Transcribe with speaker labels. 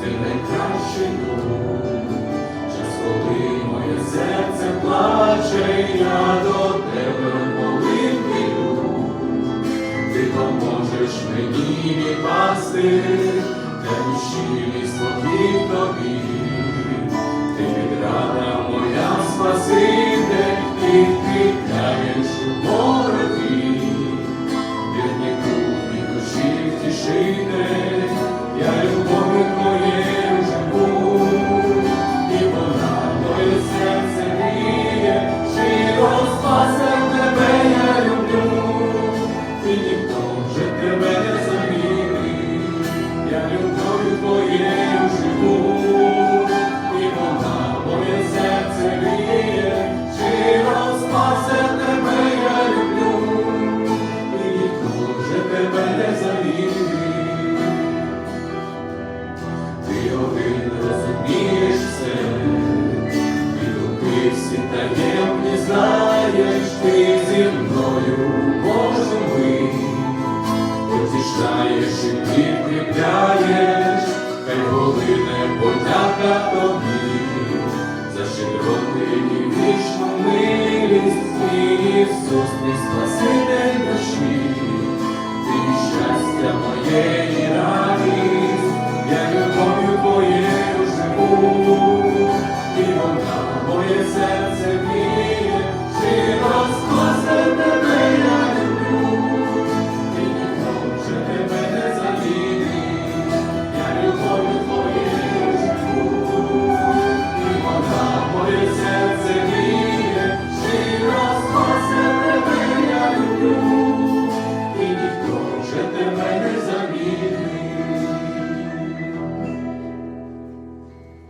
Speaker 1: ти найкращий друг. Час, коли моє серце плаче, я до тебе молитві йду. Ти поможеш мені відпасти, де душі спокій тобі. Ти відрада Ти один розумієш все, і думки всі таємні знаєш, ти зі мною кожну мить, потішаєш і підкріпляєш, хай полине подяка тобі, за щедроти і вічну милість, і Ісус, ти спаситель